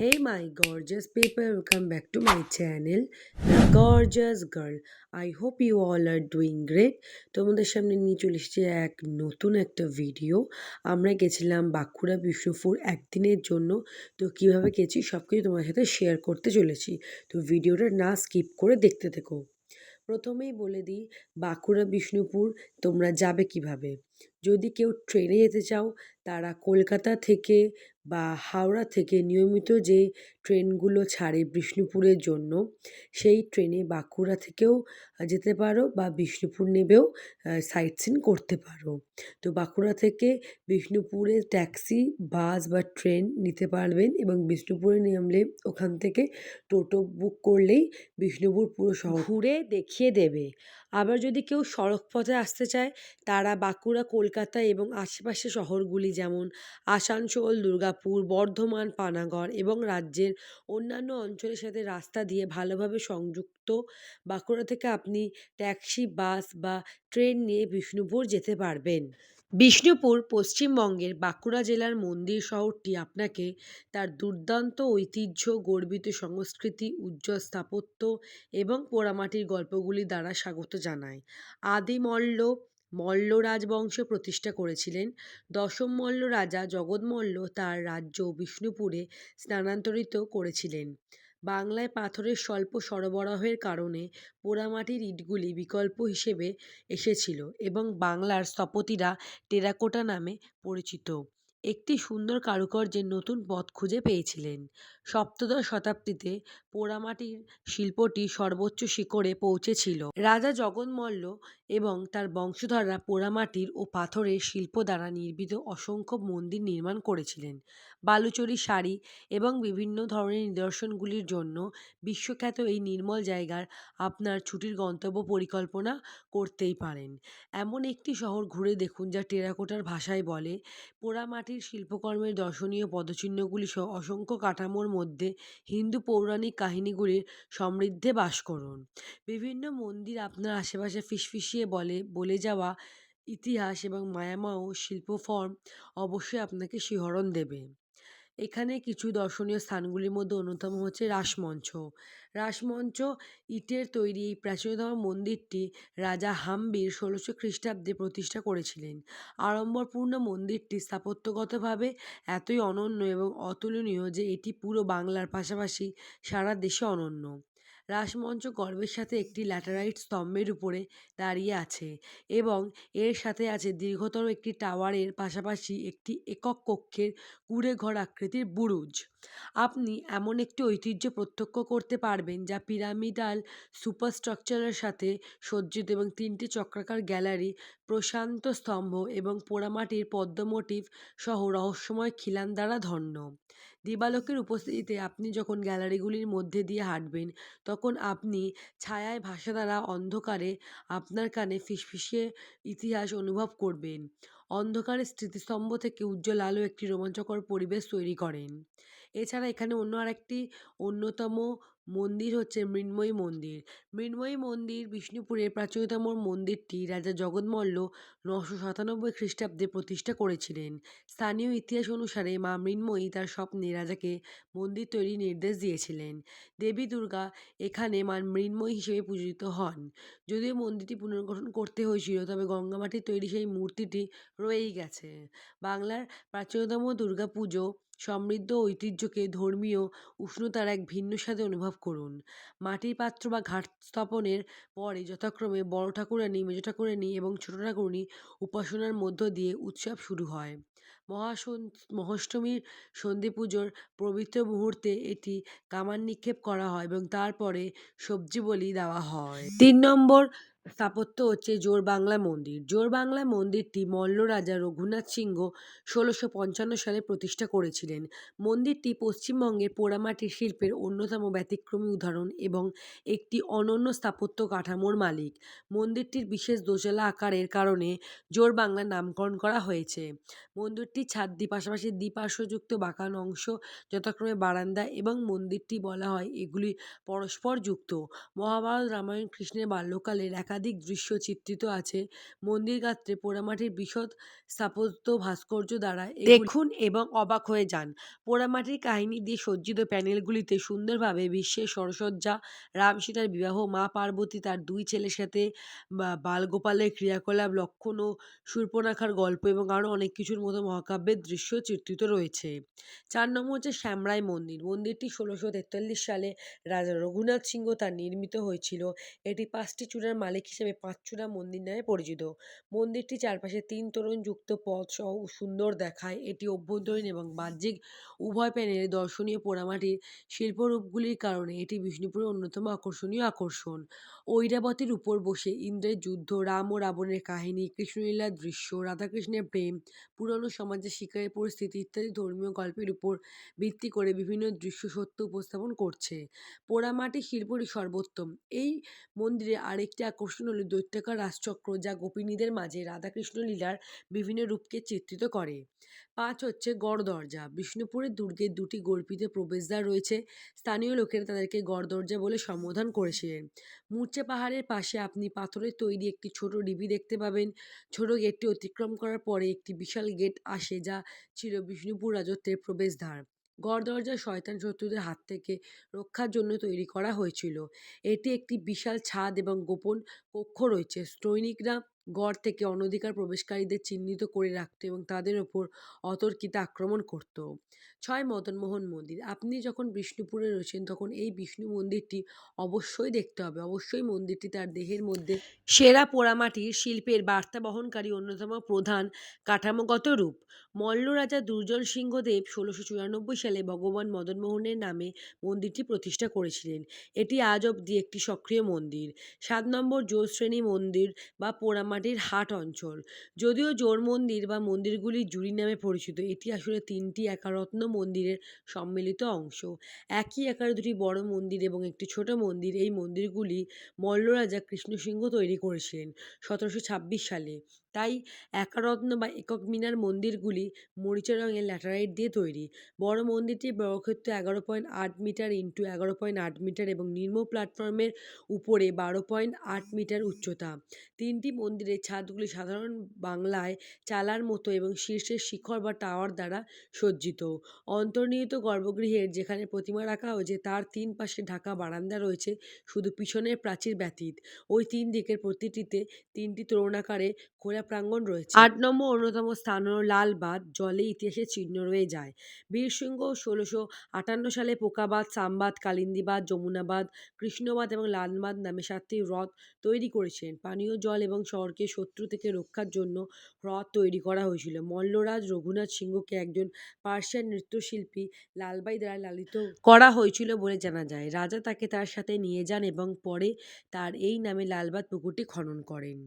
Hey my gorgeous people, welcome back to my channel, The Gorgeous Girl. I hope you all are doing great. তোমাদের সামনে নিয়ে চলে এসেছি এক নতুন একটা ভিডিও আমরা গেছিলাম বাঁকুড়া বিষ্ণুপুর একদিনের জন্য। তো কীভাবে গেছি সব কিছু তোমার সাথে শেয়ার করতে চলেছি। তো ভিডিওটা না স্কিপ করে দেখতে থেকো। প্রথমেই বলে দিই বাঁকুড়া বিষ্ণুপুর তোমরা যাবে কীভাবে? যদি কেউ ট্রেনে যেতে চাও, তারা কলকাতা থেকে বা হাওড়া থেকে নিয়মিত যে ট্রেনগুলো ছাড়ে বিষ্ণুপুরের জন্য, সেই ট্রেনে বাঁকুড়া থেকেও যেতে পারো বা বিষ্ণুপুর নেবেও সাইট সিন করতে পারো। তো বাঁকুড়া থেকে বিষ্ণুপুরে ট্যাক্সি বাস বা ট্রেন নিতে পারবেন এবং বিষ্ণুপুরে নামলে ওখান থেকে টোটো বুক করলেই বিষ্ণুপুর পুরো শহর ঘুরে দেখিয়ে দেবে। আবার যদি কেউ সড়ক পথে আসতে চায়, তারা বাঁকুড়া, কলকাতা এবং আশেপাশে শহরগুলি যেমন আসানসোল, দুর্গাপুর, বর্ধমান, পানাগড় এবং রাজ্যের অন্যান্য অঞ্চলের সাথে রাস্তা দিয়ে ভালোভাবে সংযুক্ত, বাঁকুড়া থেকে আপনি ট্যাক্সি, বাস বা ট্রেন নিয়ে বিষ্ণুপুর যেতে পারবেন। বিষ্ণুপুর পশ্চিমবঙ্গের বাঁকুড়া জেলার মন্দির শহরটি আপনাকে তার দুর্দান্ত ঐতিহ্য, গর্বিত সংস্কৃতি, উজ্জ্বল স্থাপত্য এবং পোড়ামাটির গল্পগুলি দ্বারা স্বাগত জানায়। আদি মল্ল মল্ল রাজবংশ প্রতিষ্ঠা করেছিলেন। দশম মল্ল রাজা জগৎমল্ল তার রাজ্য বিষ্ণুপুরে স্থানান্তরিত করেছিলেন। বাংলায় পাথরের স্বল্প সরবরাহের কারণে পোড়ামাটির ইটগুলি বিকল্প হিসেবে এসেছিল এবং বাংলার স্থপতিরা টেরাকোটা নামে পরিচিত। একটি সুন্দর কারুকার্যের নতুন পথ খুঁজে পেয়েছিলেন। সপ্তদশ শতাব্দীতে পোড়ামাটির শিল্পটি সর্বোচ্চ শিখরে পৌঁছেছিল। রাজা জগন্মল্ল এবং তার বংশধররা পোড়ামাটির ও পাথরের শিল্প দ্বারা নির্মিত অসংখ্য মন্দির নির্মাণ করেছিলেন। বালুচরি শাড়ি এবং বিভিন্ন ধরনের নিদর্শনগুলির জন্য বিশ্বখ্যাত এই নির্মল জায়গার আপনার ছুটির গন্তব্য পরিকল্পনা করতেই পারেন। এমন একটি শহর ঘুরে দেখুন যা টেরাকোটার ভাষায় বলে, পোড়ামাটির শিল্পকর্মের দর্শনীয় পদচিহ্নগুলি সহ অসংখ্য কাঠামোর মধ্যে হিন্দু পৌরাণিক কাহিনীগুলির সমৃদ্ধে বাস করুন। বিভিন্ন মন্দির আপনার আশেপাশে ফিসফিসিয়ে বলে বলে যাওয়া ইতিহাস এবং মায়াময় শিল্প ফর্ম অবশ্যই আপনাকে শিহরণ দেবে। এখানে কিছু দর্শনীয় স্থানগুলির মধ্যে অন্যতম হচ্ছে রাসমঞ্চ। রাসমঞ্চ ইটের তৈরি এই প্রাচীনতম মন্দিরটি রাজা হাম্বির ষোলোশো খ্রিস্টাব্দে প্রতিষ্ঠা করেছিলেন। আড়ম্বরপূর্ণ মন্দিরটি স্থাপত্যগতভাবে এতই অনন্য এবং অতুলনীয় যে এটি পুরো বাংলার পাশাপাশি সারা দেশে অনন্য। রাসমঞ্চ গর্বের সাথে একটি ল্যাটেরাইট স্তম্ভের উপরে দাঁড়িয়ে আছে এবং এর সাথে আছে দীর্ঘতর একটি টাওয়ারের পাশাপাশি একটি একক কক্ষের কুঁড়ে ঘর আকৃতির বুরুজ। আপনি এমন একটি ঐতিহ্য প্রত্যক্ষ করতে পারবেন যা পিরামিডাল সুপারস্ট্রাকচারের সাথে সজ্জিত এবং তিনটি চক্রাকার গ্যালারি, প্রশান্ত স্তম্ভ এবং পোড়ামাটির পদ্ম মোটিভ সহ রহস্যময় খিলান দ্বারা ধন্য। দিবালোকের উপস্থিতিতে আপনি যখন গ্যালারিগুলির মধ্যে দিয়ে হাঁটবেন, তখন আপনি ছায়ায় ভাসা দ্বারা অন্ধকারে আপনার কানে ফিসফিসিয়ে ইতিহাস অনুভব করবেন। অন্ধকারের স্মৃতিস্তম্ভ থেকে উজ্জ্বল আলো একটি রোমাঞ্চকর পরিবেশ তৈরি করেন। এছাড়া এখানে অন্য আরেকটি অন্যতম মন্দির হচ্ছে মৃন্ময়ী মন্দির। মৃন্ময়ী মন্দির বিষ্ণুপুরের প্রাচীনতম মন্দিরটি রাজা জগৎমল্ল নশো সাতানব্বই খ্রিস্টাব্দে প্রতিষ্ঠা করেছিলেন। স্থানীয় ইতিহাস অনুসারে মা মৃন্ময়ী তার স্বপ্নে রাজাকে মন্দির তৈরির নির্দেশ দিয়েছিলেন। দেবী দুর্গা এখানে মা মৃন্ময়ী হিসেবে পূজিত হন। যদিও মন্দিরটি পুনর্গঠন করতে হয়েছিল, তবে গঙ্গামাটির তৈরি সেই মূর্তিটি রয়েই গেছে। বাংলার প্রাচীনতম দুর্গা পুজো সমৃদ্ধ ঐতিহ্যকে ধর্মীয় উষ্ণতার এক ভিন্ন স্বাদে অনুভব করুন। মাটির পাত্র বা ঘাট স্থাপনের পরে যথাক্রমে বড় ঠাকুরানি, মেজ ঠাকুরানী এবং ছোট ঠাকুরানী উপাসনার মধ্য দিয়ে উৎসব শুরু হয়। মহাসন, মহাষ্টমীর সন্ধি পুজোর পবিত্র মুহূর্তে এটি কামান নিক্ষেপ করা হয় এবং তারপরে সবজি বলি দেওয়া হয়। তিন নম্বর স্থাপত্য হচ্ছে জোর বাংলা মন্দির। জোর বাংলা মন্দিরটি মল্ল রাজা রঘুনাথ সিংহ ষোলোশো পঞ্চান্ন সালে প্রতিষ্ঠা করেছিলেন। মন্দিরটি পশ্চিমবঙ্গের পোড়ামাটির শিল্পের অন্যতম ব্যতিক্রমী উদাহরণ এবং একটি অনন্য স্থাপত্য কাঠামোর মালিক। মন্দিরটির বিশেষ দোতলা আকারের কারণে জোর বাংলা নামকরণ করা হয়েছে। মন্দিরটির ছাদটি পাশাপাশি দ্বিপার্শ্বযুক্ত বাঁকানো অংশ যথাক্রমে বারান্দা এবং মন্দিরটি বলা হয় এগুলি পরস্পর যুক্ত মহাভারত রামায়ণ কৃষ্ণের বাল্যকালের একাধিক একাধিক দৃশ্য চিত্রিত আছে। মন্দির গাত্রে পোড়ামাটির বিশদ স্থাপত্য ভাস্কর্য দ্বারা দেখুন এবং অবাক হয়ে যান। পোড়ামাটির কাহিনী দিয়ে সজ্জিত প্যানেলগুলিতে সুন্দরভাবে বিশ্বের সরসজ্জা, রাম সীতার বিবাহ, মা পার্বতী তার দুই ছেলের সাথে বালগোপালের ক্রিয়াকলাপ, লক্ষণ ও সুর্পনাখার গল্প এবং আরও অনেক কিছুর মতো মহাকাব্যের দৃশ্য চিত্রিত রয়েছে। চার নম্বর হচ্ছে শ্যামরাই মন্দির। মন্দিরটি ষোলোশো তেতাল্লিশ সালে রাজা রঘুনাথ সিংহ তার নির্মিত হয়েছিল। এটি পাঁচটি চূড়ার মালিক হিসেবে পাঁচচূড়া মন্দির নামে পরিচিত। মন্দিরটি চারপাশে তিন তোরণযুক্ত পথ সহ সুন্দর দেখায়। এটি অভ্যন্তরীণ এবং বাহ্যিক। উভয় প্যানেলে দর্শনীয় পোড়ামাটির শিল্পরূপগুলির কারণে এটি বিষ্ণুপুরের অন্যতম আকর্ষণীয় আকর্ষণ। ঐরাবতীর উপর বসে ইন্দ্রের যুদ্ধ, রাম ও রাবণের কাহিনী, কৃষ্ণলীলার দৃশ্য, রাধাকৃষ্ণের প্রেম, পুরনো সমাজের শিকারের পরিস্থিতি ইত্যাদি ধর্মীয় গল্পের উপর ভিত্তি করে বিভিন্ন দৃশ্য সত্য উপস্থাপন করছে। পোড়ামাটি শিল্পটি সর্বোত্তম। এই মন্দিরে আরেকটি আকর্ষণ হলো, দৈত্যাকার রাজচক্র যা গোপিনীদের মাঝে রাধাকৃষ্ণ লীলার বিভিন্ন রূপকে চিত্রিত করে। পাঁচ হচ্ছে গড় দরজা। বিষ্ণুপুরের দুর্গের দুটি গর্পিত প্রবেশদ্বার রয়েছে। স্থানীয় লোকেরা তাদেরকে গড় দরজা বলে সম্বোধন করেছিলেন। মূর্ছে পাহাড়ের পাশে আপনি পাথরের তৈরি একটি ছোট ডিবি দেখতে পাবেন। ছোট গেটটি অতিক্রম করার পরে একটি বিশাল গেট আসে যা ছিল বিষ্ণুপুর রাজত্বের প্রবেশদ্বার। গড় দরজা শয়তান শত্রুদের হাত থেকে রক্ষার জন্য তৈরি করা হয়েছিল। এটি একটি বিশাল ছাদ এবং গোপন কক্ষ রয়েছে। সৈনিকরা গড় থেকে অনধিকার প্রবেশকারীদের চিহ্নিত করে রাখত এবং তাদের ওপর অতর্কিত আক্রমণ করত। ছয় মদনমোহন মন্দির। আপনি যখন বিষ্ণুপুরে রয়েছেন, তখন এই বিষ্ণু মন্দিরটি অবশ্যই দেখতে হবে। অবশ্যই মন্দিরটি তার দেহের মধ্যে সেরা পোড়ামাটির শিল্পের বার্তা বহনকারী অন্যতম প্রধান কাঠামোগত রূপ। মল্ল রাজা দুর্জন সিংহদেব ষোলোশো চুরানব্বই সালে ভগবান মদনমোহনের নামে মন্দিরটি প্রতিষ্ঠা করেছিলেন। এটি আজ অবধি একটি সক্রিয় মন্দির। সাত নম্বর জোর শ্রেণি মন্দির বা পোড়ামাটির হাট অঞ্চল। যদিও জোর মন্দির বা মন্দিরগুলি জুড়ি নামে পরিচিত, এটি আসলে তিনটি একারত্ন মন্দিরের সম্মিলিত অংশ। একই আকারে দুটি বড় মন্দির এবং একটি ছোট মন্দির, এই মন্দিরগুলি মল্ল রাজা কৃষ্ণসিংহ তৈরি করেছিলেন সতেরোশো ছাব্বিশ সালে। তাই একারত্ন বা একক মিনার মন্দিরগুলি মরিচা রঙের ল্যাটারাইট দিয়ে তৈরি। বড় মন্দিরটি বর্গক্ষেত্র এগারো পয়েন্ট আট মিটার ইন্টু এগারো পয়েন্ট আট মিটার এবং নিম্ন প্ল্যাটফর্মের উপরে বারো পয়েন্ট আট মিটার উচ্চতা। তিনটি মন্দিরের ছাদগুলি সাধারণ বাংলায় চালার মতো এবং শীর্ষের শিখর বা টাওয়ার দ্বারা সজ্জিত। অন্তর্নিহিত গর্ভগৃহের যেখানে প্রতিমা রাখা হয়েছে, তার তিন পাশে ঢাকা বারান্দা রয়েছে, শুধু পিছনের প্রাচীর ব্যতীত। ওই তিন দিকের প্রতিটিতে তিনটি তরুণাকারে খোলা প্রাঙ্গণ রয়েছে। আট নম্বর অন্যতম স্থান হল লালবাদ জলে ইতিহাসের চিহ্ন রয়ে যায়। বীরসিংহ ষোলোশো আটান্ন সালে পোকাবাদ সামবাদ কালিন্দিবাদ যমুনাবাদ কৃষ্ণবাদ এবং লালবাদ নামে সাতটি হ্রদ তৈরি করেছেন। পানীয় জল এবং শহরকে শত্রু থেকে রক্ষার জন্য হ্রদ তৈরি করা হয়েছিল। মল্লরাজ রঘুনাথ সিংহকে একজন পার্সিয়ান নৃত্যশিল্পী লালবাই দ্বারা লালিত করা হয়েছিল বলে জানা যায়। রাজা তাকে তার সাথে নিয়ে যান এবং পরে তার এই নামে লালবাদ পুকুরটি খনন করেন।